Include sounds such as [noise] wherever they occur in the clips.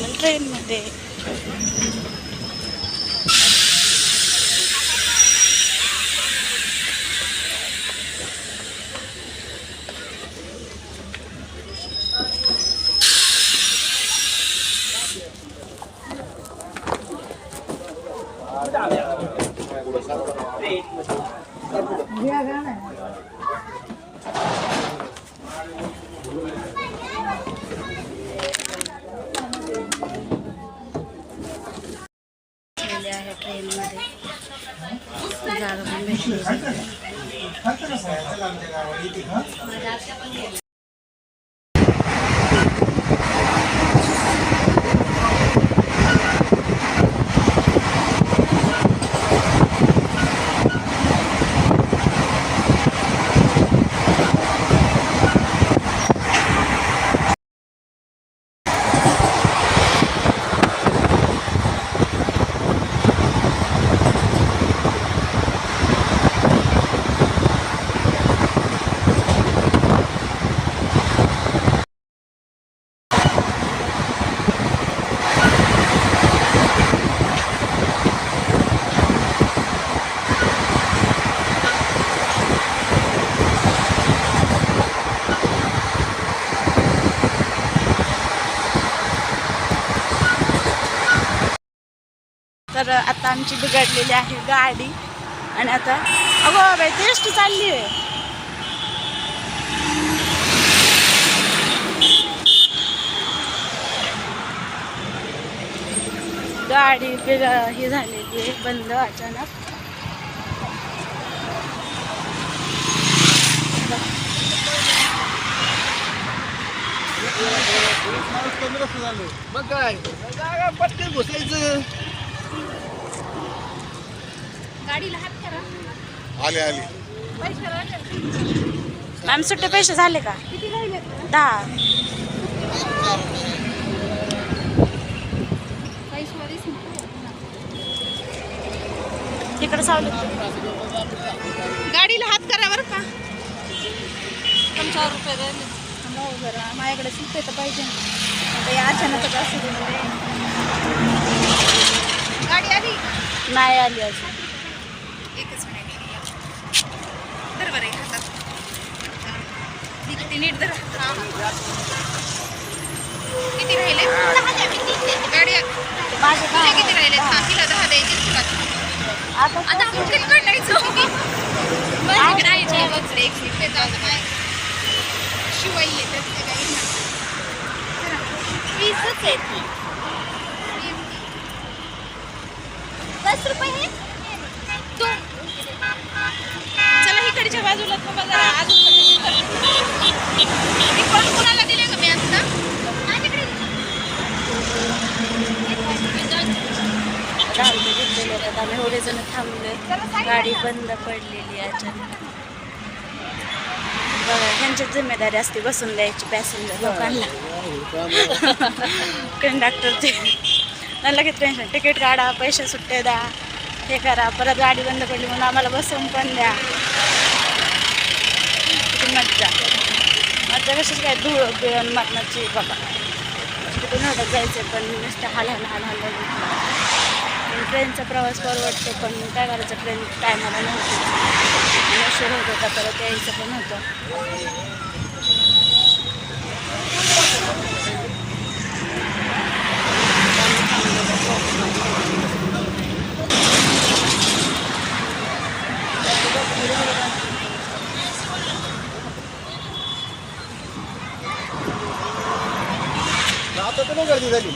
आपल्याला ट्रेनमध्ये सायकल आमच्या गावाला येते का तर आता आमची बिघडलेली आहे गाडी. आणि आता अगो बाई टेस्ट चालली आहे. गाडी बिघ ही झालेली आहे बंद अचानक. मग काय? पटकन घुसायचं. आले आले. मॅम सुट्टे पैसे झाले का? दहा. तिकडे सावली गाडीला हात करा बरं का. पंचावन्न रुपये राहिले. हो जरा माझ्याकडे सुट्टे तर पाहिजे. ना आता या अचानकच असं गाडी आली? नाही आली अजून. एकच मिनिट धर बरं एक हातात. ती- नीट धर. किती राहिले? गाडी माझे किती राहिले. हा तिला दहा द्यायचे आता आता आपण कधी काढायचं? आहे जे वगैरे एक रुपये जाऊ दे शिवाय येतात ते काही. वीसच आहेत दस रुपये दोन चला इकडच्या बाजूला थांबा जरा अजून मी कोण कोणाला दिले का मी आता माझ्याकडे दहा रुपये घेतलेले आहेत आम्ही एवढे जण थांबले गाडी बंद पडलेली आहे अचानक. बघा ह्यांची जिम्मेदारी असते बसून द्यायची पॅसेंजर लोकांना. [laughs] कंडक्टरचे. किती टेन्शन तिकीट काढा पैसे सुट्टे द्या. हे करा परत गाडी बंद पडली म्हणून आम्हाला बसवून पण द्या. मज्जा. मज्जा कशीच काय? धूळ बिळण मारण्याची बाबा तिथून म्हणजे नव्हतं जायचं पण नुसतं हाल हाल हाल हाल पण ट्रेनचा प्रवास परवडतो पण काय करायचं? ट्रेन टायमाला नव्हती. उशीर होत होता परत यायचं पण होतं Thank you. गर्दी झाली.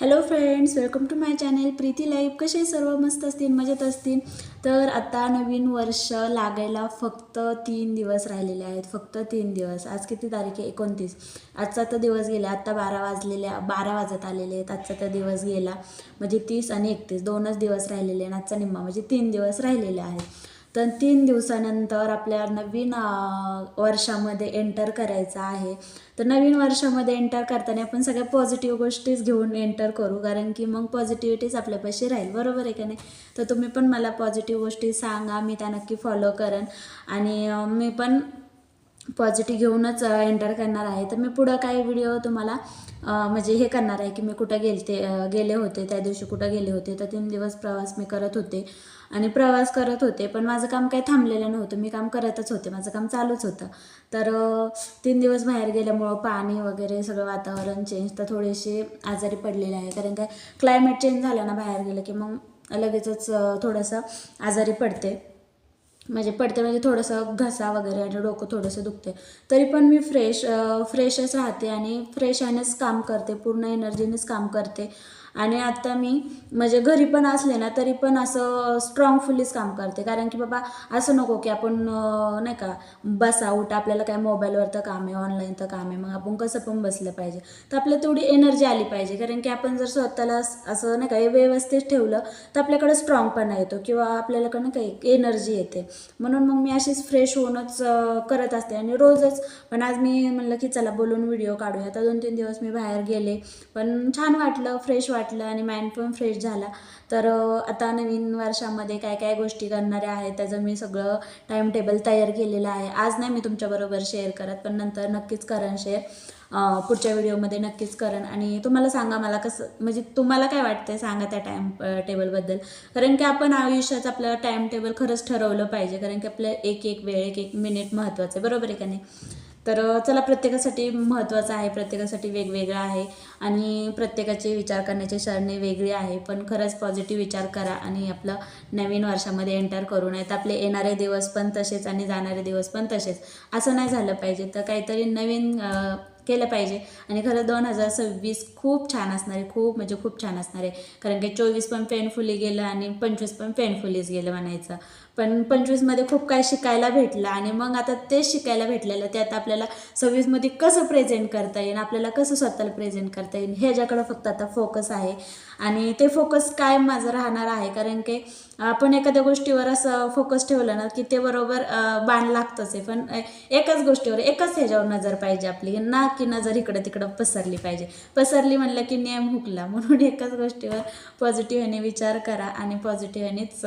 Hello friends welcome to my channel Preeti life कसे सर्व मस्त असतील मजेत असतील? तर आता नवीन वर्ष लागायला फक्त तीन दिवस राहिलेले आहेत. फक्त तीन दिवस. आज किती तारीख आहे? एकोणतीस. आजचा तर दिवस गेला. आत्ता बारा वाजलेल्या बारा वाजत आलेले आहेत. आजचा तर दिवस गेला. म्हणजे तीस आणि एकतीस. दोनच दिवस राहिलेले आणि आजचा निम्मा म्हणजे तीन दिवस राहिलेले आहेत. तर तीन दिवसानंतर आपल्या नवीन वर्षामध्ये एंटर करायचं आहे. तर नवीन वर्षामध्ये एंटर करताना आपण सगळ्या पॉझिटिव्ह गोष्टीच घेऊन एंटर करू. कारण की मग पॉझिटिव्हिटीच आपल्यापाशी राहील. बरोबर आहे का नाही? तर तुम्ही पण मला पॉझिटिव्ह गोष्टी सांगा. मी त्या नक्की फॉलो करेन. आणि मी पण पॉझिटिव्ह घेऊनच एंटर करणार आहे. तर मी पुढं काही व्हिडिओ तुम्हाला म्हणजे हे करणार आहे की मी कुठं गेलते गेले होते त्या दिवशी कुठं गेले होते. तर तीन दिवस प्रवास मी करत होते. आणि प्रवास करत होते पण माझं काम काही थांबलेलं नव्हतं. मी काम करतच होते. माझं काम चालूच होतं. तर तीन दिवस बाहेर गेल्यामुळं पाणी वगैरे सगळं वातावरण चेंज तर थोडेसे आजारी पडलेले आहे. कारण काय क्लायमेट चेंज झालं ना बाहेर गेलं की मग लगेचच थोडंसं आजारी पडते. म्हणजे पडते म्हणजे थोडंसं घसा वगैरे आणि डोकं थोडंसं दुखते तरी पण मी फ्रेश फ्रेशच राहते आणि फ्रेशानेच काम करते पूर्ण एनर्जीनेच काम करते. आणि आता मी म्हणजे घरी पण असले ना तरी पण असं स्ट्रॉंगफुलीच काम करते. कारण की बाबा असं नको की आपण नाही का बसा उठ आपल्याला काय मोबाईलवर तर काम आहे ऑनलाईन तर काम आहे मग आपण कसं पण बसलं पाहिजे. तर आपल्याला तेवढी एनर्जी आली पाहिजे. कारण की आपण जर स्वतःला असं नाही का व्यवस्थित ठेवलं तर आपल्याकडे स्ट्रॉंगपणा येतो किंवा आपल्याकडनं काही एनर्जी येते. म्हणून मग मी अशीच फ्रेश होऊनच करत असते. आणि रोजच पण आज मी म्हणलं की चला बोलून व्हिडिओ काढूया तर दोन तीन दिवस मी बाहेर गेले. पण छान वाटलं फ्रेश वाटलं. वाटलं आणि माइंड पण फ्रेश झाला. तर आता नवीन वर्षामध्ये काय काय गोष्टी करणाऱ्या आहेत त्याचं मी सगळं टाईम टेबल तयार केलेलं आहे. आज नाही मी तुमच्याबरोबर शेअर करत पण नंतर नक्कीच करण शेअर पुढच्या व्हिडिओमध्ये नक्कीच करण. आणि तुम्हाला सांगा मला कसं म्हणजे तुम्हाला काय वाटतं सांगा त्या टाईम टेबलबद्दल कारण की आपण आयुष्याचं आपलं टाईम टेबल खरंच ठरवलं पाहिजे. कारण की आपलं एक एक वेळ एक एक मिनिट महत्त्वाचं आहे. बरोबर आहे का नाही? तर चला प्रत्येकासाठी महत्त्वाचं आहे प्रत्येकासाठी वेगवेगळं आहे आणि प्रत्येकाचे विचार करण्याची सरणी वेगळी आहे. पण खरंच पॉझिटिव्ह विचार करा आणि आपलं नवीन वर्षामध्ये एंटर करू नयेत. आपले येणारे दिवस पण तसेच आणि जाणारे दिवस पण तसेच. असं नाही झालं पाहिजे. तर काहीतरी नवीन केलं पाहिजे. आणि खरं दोन हजार सव्वीस खूप छान असणार आहे खूप म्हणजे खूप छान असणार. आहे कारण की चोवीस पण पेनफुली गेलं आणि पंचवीस पण पेनफुलीच गेलं म्हणायचं. पण पंचवीसमध्ये खूप काय शिकायला भेटलं आणि मग आता तेच शिकायला भेटलेलं ते आता आपल्याला सव्वीसमध्ये कसं प्रेझेंट करता येईल आपल्याला कसं स्वतःला प्रेझेंट करता येईल ह्याच्याकडं फक्त आता फोकस आहे. आणि ते फोकस काय माझं राहणार आहे कारण की आपण एखाद्या गोष्टीवर असं फोकस ठेवलं ना की ते बरोबर बाण लागतंच आहे. पण एकाच गोष्टीवर एकाच ह्याच्यावर नजर पाहिजे आपली ना की नजर इकडं तिकडं पसरली पाहिजे. पसरली म्हणलं की नियम हुकला म्हणून एकाच गोष्टीवर पॉझिटिव्हने विचार करा आणि पॉझिटिव्हनेच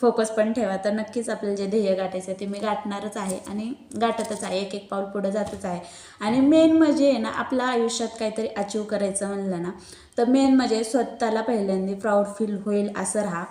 फोकस पण ठेवा. तर नक्कीच आपल्याला जे ध्येय गाठायचं आहे ते मी गाठणारच आहे आणि गाठतच आहे. एक एक पाऊल पुढं जातच आहे. आणि मेन म्हणजे आहे ना आपल्या आयुष्यात काहीतरी अचीव करायचं म्हणलं ना तर मेन म्हणजे स्वतःला पहिल्यांदा प्राऊड फील होईल असं राहा.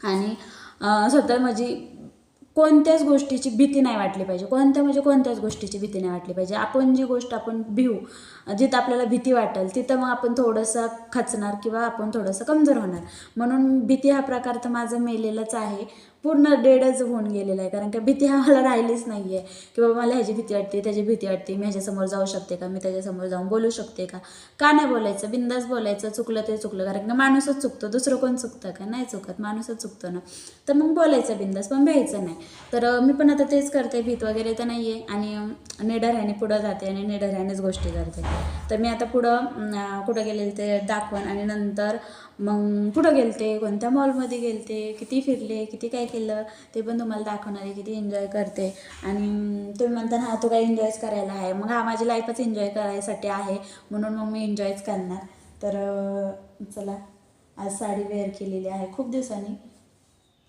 आणि स्वतः म्हणजे कोणत्याच गोष्टीची भीती नाही वाटली पाहिजे. कोणत्या म्हणजे कोणत्याच गोष्टीची भीती नाही वाटली पाहिजे. आपण जी गोष्ट आपण भिऊ जिथं आपल्याला भीती वाटेल तिथं मग आपण थोडंसं खचणार किंवा आपण थोडंसं कमजोर होणार. म्हणून भीती हा प्रकार तर माझं मेलेलाच आहे. पूर्ण डेडच होऊन गेलेला आहे. कारण का भीती हा मला राहिलीच नाही आहे की बाबा मला ह्याची भीती वाटते त्याची भीती वाटते. मी ह्याच्यासमोर जाऊ शकते का? मी त्याच्यासमोर जाऊन बोलू शकते का? का नाही बोलायचं? बिंदास बोलायचं. चुकलं ते चुकलं. कारण का माणूसच चुकतो. दुसरं कोण चुकतं का? नाही चुकत. माणूसच चुकतो ना. तर मग बोलायचं बिंदास. पण भ्यायचं नाही. तर मी पण आता तेच करते. भीत वगैरे तर नाही आहे आणि निडऱ्याने पुढं जाते आणि निडऱ्यानेच गोष्टी करते. तर मी आता पुढं कुठं गेले ते दाखवण आणि नंतर मग कुठं गेलते? कोणत्या मॉलमध्ये गेलते? किती फिरले? किती काय केलं ते पण तुम्हाला दाखवणार आहे किती एन्जॉय करते. आणि तुम्ही म्हणता हा तू काय एन्जॉयच करायला आहे. मग हा माझी लाईफच एन्जॉय करायसाठी आहे. म्हणून मग मी एन्जॉयच करणार. तर चला आज साडी वेअर केलेली आहे. खूप दिवसांनी.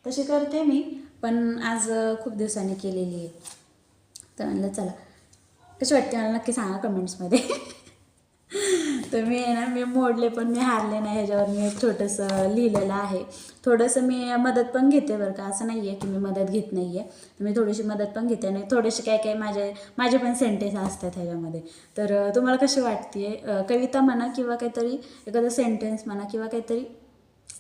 तशी करते मी पण आज खूप दिवसांनी केलेली आहे. तर म्हणलं चला. कशी वाटते मला? नक्की सांगा कमेंट्समध्ये [laughs] तर मी आहे ना मी मोडले पण मी हारले नाही ह्याच्यावर मी एक छोटंसं लिहिलेलं आहे. थोडंसं मी मदत पण घेते बरं का असं नाही आहे की मी मदत घेत नाही आहे तर मी थोडीशी मदत पण घेते आणि थोडेसे काय काय माझे माझे पण सेंटेन्स असतात ह्याच्यामध्ये. तर तुम्हाला कशी वाटते कविता म्हणा किंवा काहीतरी एखादं सेंटेन्स म्हणा किंवा काहीतरी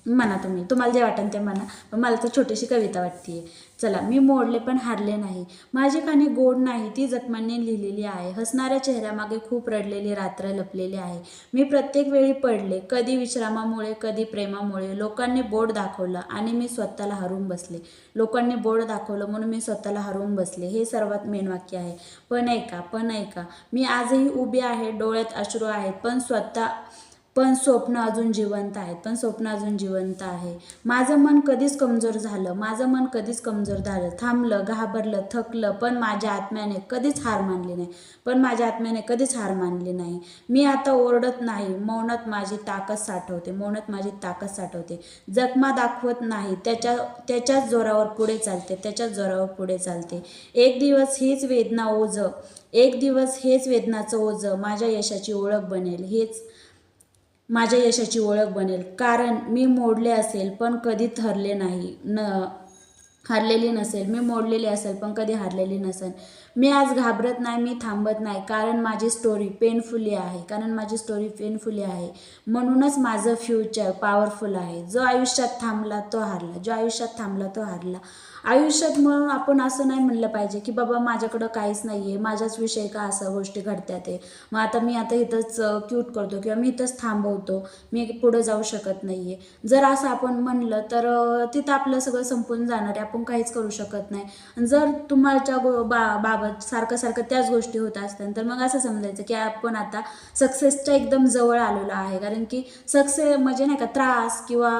म्हणा तुम्ही. तुम्हाला जे वाटेल ते म्हणा पण मला तर छोटीशी कविता वाटते चला मी मोडले पण हारले नाही. माझी खाणी गोड नाही ती जखमांनी लिहिलेली आहे. हसणाऱ्या चेहऱ्यामागे खूप रडलेली रात्र लपलेली आहे. मी प्रत्येक वेळी पडले कधी विश्रामामुळे कधी प्रेमामुळे. लोकांनी बोर्ड दाखवलं आणि मी स्वतःला हरवून बसले. लोकांनी बोर्ड दाखवलं म्हणून मी स्वतःला हरवून बसले. हे सर्वात मेन वाक्य आहे. पण ऐका पण ऐका. मी आजही उभी आहे डोळ्यात अश्रू आहेत पण स्वतः पण स्वप्न अजून जिवंत आहेत पण स्वप्न अजून जिवंत आहे. माझं मन कधीच कमजोर झालं माझं मन कधीच कमजोर झालं थांबलं घाबरलं थकलं पण माझ्या आत्म्याने कधीच हार मानली नाही. पण माझ्या आत्म्याने कधीच हार मानली नाही. मी आता ओरडत नाही मौनात माझी ताकद साठवते मौनात माझी ताकद साठवते. जखमा दाखवत नाही त्याच्या त्याच्याच जोरावर पुढे चालते त्याच्याच जोरावर पुढे चालते. एक दिवस हीच वेदना ओझं एक दिवस हेच वेदनाचं ओझं माझ्या यशाची ओळख बनेल हेच माझ्या यशाची ओळख बनेल. कारण मी मोडले असेल पण कधी ठरले नाही. न हारलेली नसेल. मी मोडलेली असेल पण कधी हारलेली नसेल. मी आज घाबरत नाही मी थांबत नाही. कारण माझी स्टोरी पेनफुली आहे. कारण माझी स्टोरी पेनफुली आहे. म्हणूनच माझं फ्युचर पॉवरफुल आहे. जो आयुष्यात थांबला तो हारला. जो आयुष्यात थांबला तो हारला. आयुष्यात म्हणून आपण असं नाही म्हणलं पाहिजे की बाबा माझ्याकडं काहीच नाही आहे माझ्याच विषय का असं गोष्टी घडत्यात आहे मग आता मी आता इथंच क्यूट करतो किंवा मी इथंच थांबवतो मी पुढं जाऊ शकत नाही आहे जर असं आपण म्हणलं तर तिथं आपलं सगळं संपून जाणार आहे आपण काहीच करू शकत नाही. जर तुम्हाच्या गो बा बाबत सारखं सारखं त्याच गोष्टी होत असतात तर मग असं समजायचं की आपण आता सक्सेसच्या एकदम जवळ आलेलो आहे. कारण की सक्सेस म्हणजे नाही का त्रास किंवा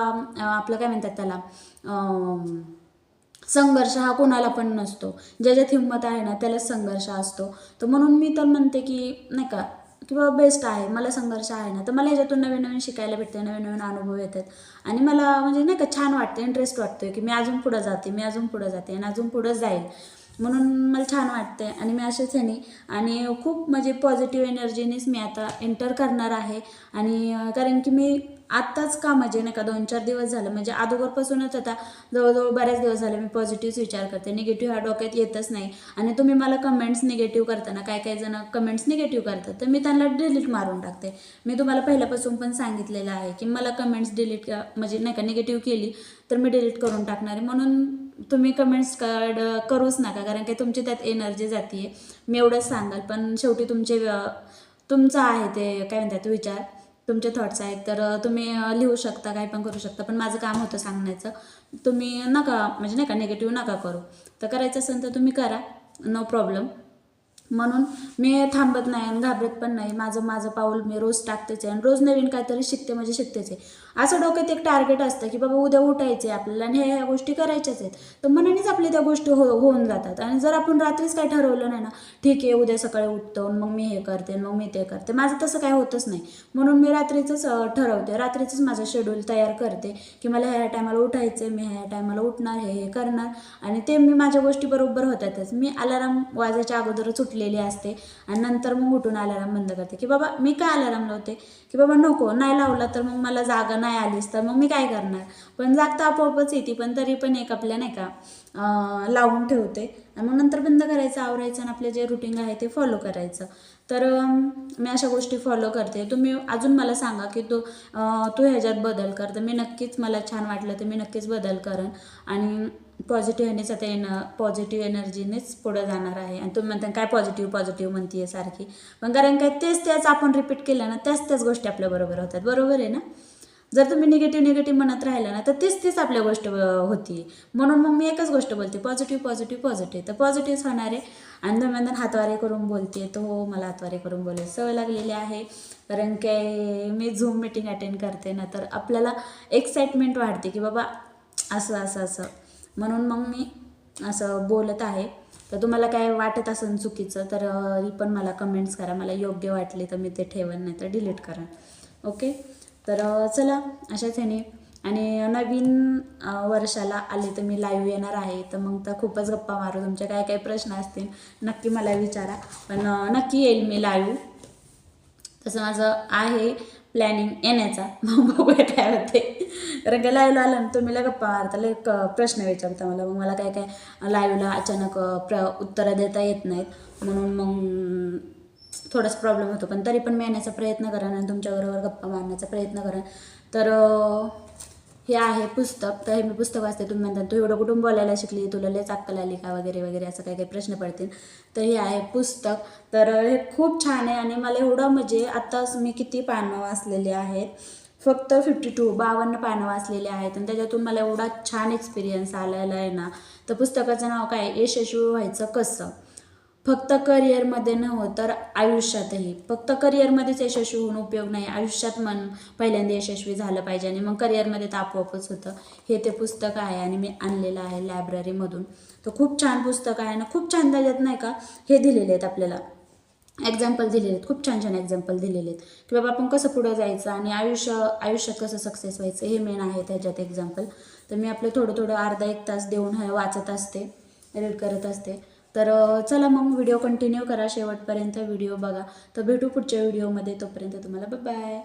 आपलं काय म्हणतात त्याला अं, संघर्ष हा कोणाला पण नसतो. ज्याच्यात हिंमत आहे ना त्यालाच संघर्ष असतो. तर म्हणून मी तर म्हणते की नाही का किंवा बेस्ट आहे मला संघर्ष आहे ना. तर मला ह्याच्यातून नवीन नवीन शिकायला भेटते नवीन नवीन अनुभव येतात. आणि मला म्हणजे नाही का छान वाटते इंटरेस्ट वाटतोय की मी अजून पुढं जाते मी अजून पुढं जाते आणि अजून पुढं जाईल. म्हणून मला छान वाटते आणि मी असेच ह्यानी आणि खूप म्हणजे पॉझिटिव्ह एनर्जीनेच मी आता एंटर करणार आहे. आणि कारण की मी आत्ताच का म्हणजे नाही का दोन चार दिवस झालं. म्हणजे अगोदरपासूनच आता जवळजवळ बऱ्याच दिवस झाले मी पॉझिटिव्ह विचार करते. निगेटिव्ह ह्या डोक्यात येतच नाही. आणि तुम्ही मला कमेंट्स निगेटिव्ह करताना काय काय जण कमेंट्स निगेटिव्ह करतात तर मी त्यांना डिलीट मारून टाकते. मी तुम्हाला पहिल्यापासून पण सांगितलेलं आहे की मला कमेंट्स डिलीट म्हणजे नाही का निगेटिव्ह केली तर मी डिलीट करून टाकणार आहे. म्हणून तुम्ही कमेंट्स कार्ड करूच नका कारण की तुमची त्यात एनर्जी जाते मी एवढंच सांगाल पण शेवटी तुमचे तुमचं आहे ते काय म्हणतात विचार. तुमचे थॉट्स आहेत. तर तुम्ही लिहू शकता काय पण करू शकता. पण माझं काम होतं सांगण्याचं. तुम्ही नका म्हणजे नाही का निगेटिव्ह नका करू. तर करायचं असेल तर तुम्ही करा. नो प्रॉब्लेम म्हणून मी थांबत नाही आणि घाबरत पण नाही. माझं माझं पाऊल मी रोज टाकतेच आहे. आणि रोज नवीन काहीतरी शिकते म्हणजे शिकतेच आहे. असं डोक्यात एक टार्गेट असतं की बाबा उद्या उठायचे आपल्याला आणि ह्या ह्या गोष्टी करायच्याच आहेत. तर मनानेच आपल्या त्या गोष्टी हो होऊन जातात. आणि जर आपण रात्रीच काय ठरवलं नाही ना ठीक आहे उद्या सकाळी उठतो मग मी हे करते मग मी ते करते. माझं तसं काय होतच नाही. म्हणून मी रात्रीचंच ठरवते. रात्रीचंच माझं शेड्यूल तयार करते की मला ह्या टायमाला उठायचं मी ह्या टायमाला उठणार हे हे करणार. आणि ते मी माझ्या गोष्टी बरोबर होतातच. मी अलाराम वाजायच्या अगोदरच उठलेली असते आणि नंतर मग उठून अलाराम बंद करते. की बाबा मी काय अलाराम लावते? की बाबा नको नाही लावला तर मग मला जागा नाही आलीस तर मग मी काय करणार? पण जागता आपोआपच येते पण तरी पण एक आपल्या नाही का लावून ठेवते. आणि मग नंतर बंद करायचं आवरायचं आणि आपले जे रुटीन आहे ते फॉलो करायचं. तर मी अशा गोष्टी फॉलो करते. तुम्ही अजून मला सांगा की तू तू ह्याच्यात बदल कर. तर मी नक्कीच मला छान वाटलं तर मी नक्कीच बदल करेन. आणि पॉझिटिव्ह एनर्जी आता येणं पॉझिटिव्ह एनर्जीनेच पुढं जाणार आहे. आणि तुम्ही म्हणता काय पॉझिटिव्ह पॉझिटिव्ह म्हणतीये सारखी. पण कारण काय तेच तेच आपण रिपीट केलं ना त्याच त्याच गोष्टी आपल्याबरोबर होतात. बरोबर आहे ना? जर तुम्ही निगेटिव्ह निगेटिव्ह म्हणत राहिला ना तर तीच तीच आपल्या गोष्ट होती. म्हणून मग मी एकच गोष्ट बोलते पॉझिटिव्ह पॉझिटिव्ह पॉझिटिव्ह तर पॉझिटिव्ह होणार आहे. आणि दरम्यान हातवारे करून बोलते. तर हो मला हातवारे करून बोलायची सवय लागलेली आहे. कारण काय मी झूम मिटिंग अटेंड करते ना तर आपल्याला एक्साइटमेंट वाढते की बाबा असं असं असं. म्हणून मग मी असं बोलत आहे. तर तुम्हाला काय वाटत असेल चुकीचं तर पण मला कमेंट्स करा. मला योग्य वाटले तर मी ते ठेवन नाही तर डिलीट करा. ओके तर चला अशाच ह्याने. आणि नवीन वर्षाला आले तर मी लाईव्ह येणार आहे. तर मग तर खूपच गप्पा मारू. तुमचे काय काय प्रश्न असतील नक्की मला विचारा. पण नक्की येईल मी लाईव्ह तसं माझं आहे प्लॅनिंग येण्याचा. [laughs] मग बघूया काय होते. कारण काय लाईव्हला आलं ना तुम्ही गप्पा मारता. लय क- प्रश्न विचारता मला. मग मला काय काय लाईव्हला अचानक प्र उत्तरं देता येत नाहीत. म्हणून मग थोडासा प्रॉब्लेम होतो. पण तरी पण मी येण्याचा प्रयत्न करेन आणि तुमच्याबरोबर गप्पा मारण्याचा प्रयत्न करेन तर हे आहे पुस्तक. तर हे मी पुस्तक वाचते. तुम्ही म्हणता तू एवढं कुठून बोलायला शिकली? तुला लय अक्कल आली का? वगैरे वगैरे असं काही काही प्रश्न पडतील. तर हे आहे पुस्तक. तर हे खूप छान आहे आणि मला एवढं म्हणजे आत्ताच मी किती पानं वाचलेली आहेत? फक्त फिफ्टी टू बावन्न पानं वाचलेली आहेत. आणि त्याच्यातून मला एवढा छान एक्सपिरियन्स आलेला आहे ना. तर पुस्तकाचं नाव काय यशस्वी व्हायचं कसं? फक्त करिअरमध्ये नव्हतं तर आयुष्यातही. फक्त करिअरमध्येच यशस्वी होऊन उपयोग नाही. आयुष्यात मन पहिल्यांदा यशस्वी झालं पाहिजे आणि मग करिअरमध्ये तर आपोआपच होतं. हे ते पुस्तक आहे आणि मी आणलेलं आहे लायब्ररीमधून तर खूप छान पुस्तक आहे आणि खूप छान त्याच्यात नाही का हे दिलेले आहेत आपल्याला. एक्झाम्पल दिलेले आहेत. खूप छान छान एक्झाम्पल दिलेले आहेत. की बाबा आपण कसं पुढं जायचं आणि आयुष्य आयुष्यात कसं सक्सेस व्हायचं हे मेन आहे त्याच्यात एक्झाम्पल तर मी आपलं थोडं थोडं अर्धा एक तास देऊन हे वाचत असते रीड करत असते. तर चला मग व्हिडिओ कंटिन्यू करा शेवटपर्यंत व्हिडिओ बघा. तर भेटू पुढच्या व्हिडिओमध्ये तोपर्यंत तुम्हाला बाय